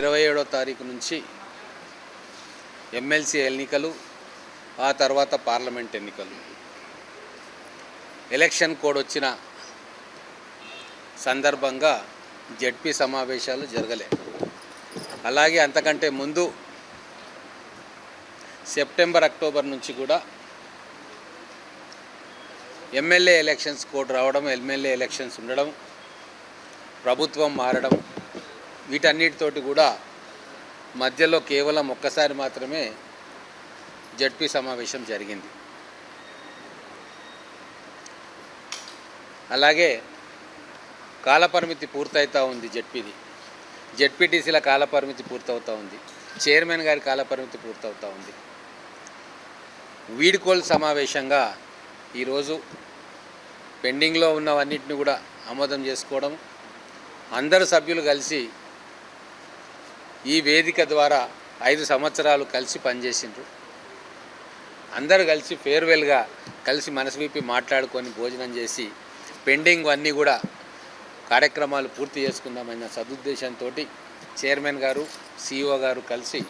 ఇరవై ఏడో తారీఖు నుంచి ఎమ్మెల్సీ ఎన్నికలు ఆ తర్వాత పార్లమెంట్ ఎన్నికలు. ఎలక్షన్ కోడ్ వచ్చిన సందర్భంగా జడ్పీ సమావేశాలు జరగలే. అలాగే అంతకంటే ముందు సెప్టెంబర్ అక్టోబర్ నుంచి కూడా ఎమ్మెల్యే ఎలక్షన్స్ కోడ్ రావడం ఎమ్మెల్యే ఎలక్షన్స్ ఉండడం ప్రభుత్వం మారడం వీటన్నిటితోటి కూడా మధ్యలో కేవలం ఒక్కసారి మాత్రమే జడ్పీ సమావేశం జరిగింది. అలాగే కాలపరిమితి పూర్తవుతూ ఉంది జడ్పీది. జడ్పీటీసీల కాలపరిమితి పూర్తవుతూ ఉంది. చైర్మన్ గారి కాలపరిమితి పూర్తవుతూ ఉంది. వీడ్కోల్ సమావేశంగా ఈరోజు పెండింగ్లో ఉన్నవన్నిటిని కూడా ఆమోదం చేసుకోవడం అందరు సభ్యులు కలిసి ఈ వేదిక ద్వారా ఐదు సంవత్సరాలు కలిసి పనిచేసిండ్రు. అందరు కలిసి ఫేర్వెల్గా కలిసి మనసు విప్పి మాట్లాడుకొని భోజనం చేసి పెండింగ్ అన్నీ కూడా కార్యక్రమాలు పూర్తి చేసుకుందామన్న సదుద్దేశంతో చైర్మన్ గారు సిఇఓ గారు కలిసి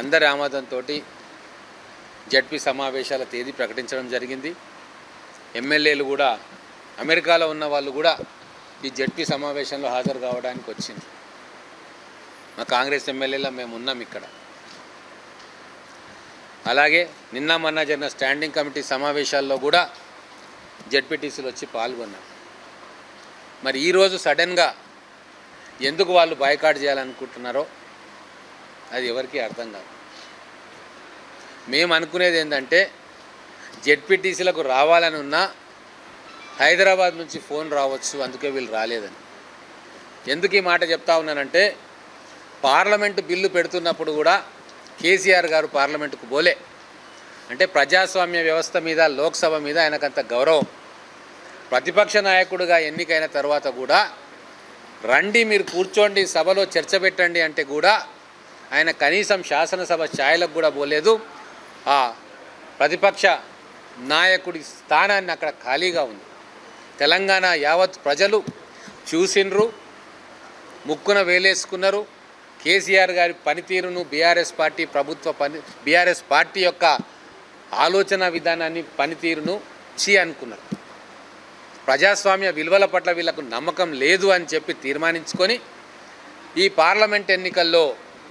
అందరి ఆమోదంతో జడ్పీ సమావేశాల తేదీ ప్రకటించడం జరిగింది. ఎమ్మెల్యేలు కూడా అమెరికాలో ఉన్న వాళ్ళు కూడా ఈ జడ్పీ సమావేశంలో హాజరు కావడానికి వచ్చింది మా కాంగ్రెస్ ఎమ్మెల్యేలో మేము ఉన్నాం ఇక్కడ. అలాగే నిన్న మొన్న జరిగిన స్టాండింగ్ కమిటీ సమావేశాల్లో కూడా జడ్పీటీసీలు వచ్చి పాల్గొన్నారు మరి ఈరోజు సడన్గా ఎందుకు వాళ్ళు బాయ్కాట్ చేయాలనుకుంటున్నారో అది ఎవరికీ అర్థం కాదు. మేము అనుకునేది ఏంటంటే జెడ్పీటీసీలకు రావాలని ఉన్నా హైదరాబాద్ నుంచి ఫోన్ రావచ్చు అందుకే వీళ్ళు రాలేదని. ఎందుకు ఈ మాట చెప్తా ఉన్నానంటే పార్లమెంటు బిల్లు పెడుతున్నప్పుడు కూడా కేసీఆర్ గారు పార్లమెంటుకు పోలే. అంటే ప్రజాస్వామ్య వ్యవస్థ మీద లోక్సభ మీద ఆయనకంత గౌరవం. ప్రతిపక్ష నాయకుడిగా ఎన్నికైన తర్వాత కూడా రండి మీరు కూర్చోండి సభలో చర్చ పెట్టండి అంటే కూడా ఆయన కనీసం శాసనసభ ఛాయలకు కూడా పోలేదు. ఆ ప్రతిపక్ష నాయకుడి స్థానాన్ని అక్కడ ఖాళీగా ఉంది. తెలంగాణ యావత్ ప్రజలు చూసిండ్రు ముక్కున వేలేసుకున్నారు. కేసీఆర్ గారి పనితీరును బీఆర్ఎస్ పార్టీ ప్రభుత్వ పని బీఆర్ఎస్ పార్టీ యొక్క ఆలోచన విధానాన్ని పనితీరును చీ అనుకున్నారు. ప్రజాస్వామ్య విలువల పట్ల వీళ్ళకు నమ్మకం లేదు అని చెప్పి తీర్మానించుకొని ఈ పార్లమెంట్ ఎన్నికల్లో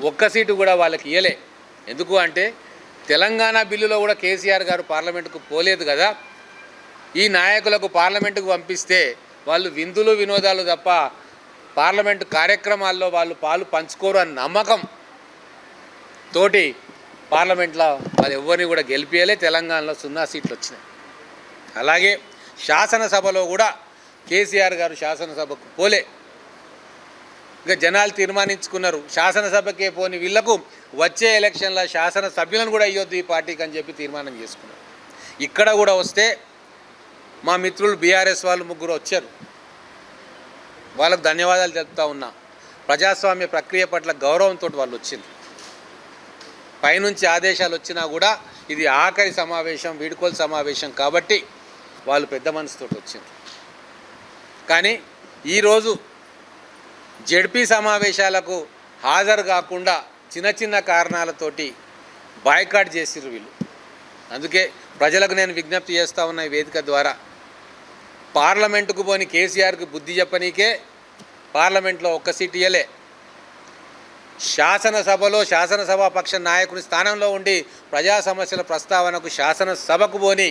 ఒక్క సీటు కూడా వాళ్ళకి ఇయ్యలే. ఎందుకు అంటే తెలంగాణ బిల్లులో కూడా కేసీఆర్ గారు పార్లమెంటుకు పోలేదు కదా. ఈ నాయకులకు పార్లమెంటుకు పంపిస్తే వాళ్ళు విందులు వినోదాలు తప్ప పార్లమెంటు కార్యక్రమాల్లో వాళ్ళు పాలు పంచుకోరు అన్న నమ్మకం తోటి పార్లమెంట్లో వాళ్ళు ఎవరిని కూడా గెలిపియలే. తెలంగాణలో సున్నా సీట్లు వచ్చినాయి. అలాగే శాసనసభలో కూడా కేసీఆర్ గారు శాసనసభకు పోలే. ఇక జనాలు తీర్మానించుకున్నారు. శాసనసభకే పోని వీళ్ళకు వచ్చే ఎలక్షన్ల శాసనసభ్యులను కూడా అయ్యొద్దు ఈ పార్టీకి అని చెప్పి తీర్మానం చేసుకున్నారు. ఇక్కడ కూడా వస్తే మా మిత్రులు బీఆర్ఎస్ వాళ్ళు ముగ్గురు వచ్చారు. వాళ్ళకు ధన్యవాదాలు తెలుపుతా ఉన్నా. ప్రజాస్వామ్య ప్రక్రియ పట్ల గౌరవంతో వాళ్ళు వచ్చింది పైనుంచి ఆదేశాలు వచ్చినా కూడా ఇది ఆఖరి సమావేశం వీడుకోలు సమావేశం కాబట్టి వాళ్ళు పెద్ద మనసుతో వచ్చింది కానీ ఈరోజు జడ్పీ సమావేశాలకు హాజరు కాకుండా చిన్న చిన్న కారణాలతోటి బాయ్కాట్ చేసిర్రు వీళ్ళు. అందుకే ప్రజలకు నేను విజ్ఞప్తి చేస్తూ ఉన్న వేదిక ద్వారా. పార్లమెంటుకు పోని కేసీఆర్కి బుద్ధి చెప్పనీకే పార్లమెంట్లో ఒక్క సీట్ ఇయ్యలే. శాసనసభలో శాసనసభా పక్ష నాయకుని స్థానంలో ఉండి ప్రజా సమస్యల ప్రస్తావనకు శాసనసభకు పోని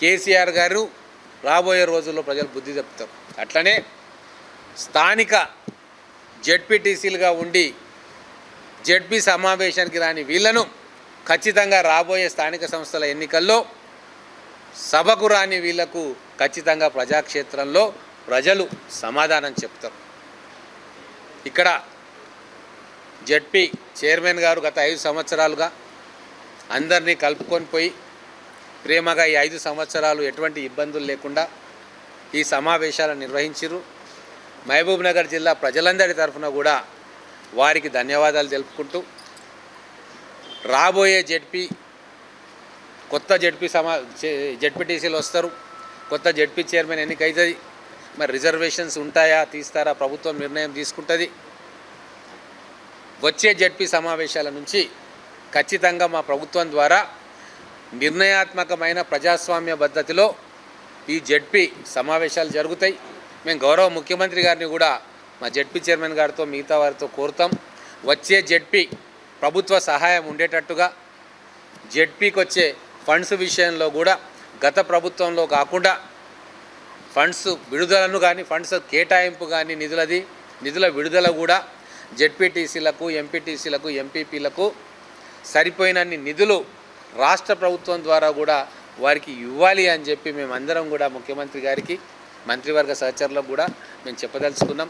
కేసీఆర్ గారు రాబోయే రోజుల్లో ప్రజలు బుద్ధి చెప్తారు. అట్లనే స్థానిక జెడ్పీటీసీలుగా ఉండి జెడ్పీ సమావేశానికి రాని వీళ్ళను ఖచ్చితంగా రాబోయే స్థానిక సంస్థల ఎన్నికల్లో సభకు రాని వీళ్ళకు ఖచ్చితంగా ప్రజాక్షేత్రంలో ప్రజలు సమాధానం చెప్తారు. ఇక్కడ జడ్పీ చైర్మన్ గారు గత ఐదు సంవత్సరాలుగా అందరినీ కలుపుకొని పోయి ప్రేమగా ఈ ఐదు సంవత్సరాలు ఎటువంటి ఇబ్బందులు లేకుండా ఈ సమావేశాలను నిర్వహించారు మహబూబ్ నగర్ జిల్లా ప్రజలందరి తరఫున కూడా వారికి ధన్యవాదాలు తెలుపుకుంటూ రాబోయే జడ్పీ కొత్త జడ్పీ సమా జడ్పీటీసీలు వస్తారు. కొత్త జడ్పీ చైర్మన్ ఎన్నికైతుంది మరి రిజర్వేషన్స్ ఉంటాయా తీస్తారా ప్రభుత్వం నిర్ణయం తీసుకుంటుంది. వచ్చే జడ్పీ సమావేశాల నుంచి ఖచ్చితంగా మా ప్రభుత్వం ద్వారా నిర్ణయాత్మకమైన ప్రజాస్వామ్య పద్ధతిలో ఈ జడ్పీ సమావేశాలు జరుగుతాయి. మేము గౌరవ ముఖ్యమంత్రి గారిని కూడా మా జడ్పీ చైర్మన్ గారితో మిగతా వారితో కోరుతాం. వచ్చే జడ్పీ ప్రభుత్వ సహాయం ఉండేటట్టుగా జడ్పీకి వచ్చే ఫండ్స్ విషయంలో కూడా గత ప్రభుత్వంలో కాకుండా ఫండ్స్ విడుదలను కానీ ఫండ్స్ కేటాయింపు కానీ నిధులది నిధుల విడుదల కూడా జెడ్పీటీసీలకు ఎంపీటీసీలకు ఎంపీపీలకు సరిపోయినన్ని నిధులు రాష్ట్ర ప్రభుత్వం ద్వారా కూడా వారికి ఇవ్వాలి అని చెప్పి మేమందరం కూడా ముఖ్యమంత్రి గారికి మంత్రివర్గ సహచరులకు కూడా మేము చెప్పదలుచుకున్నాం.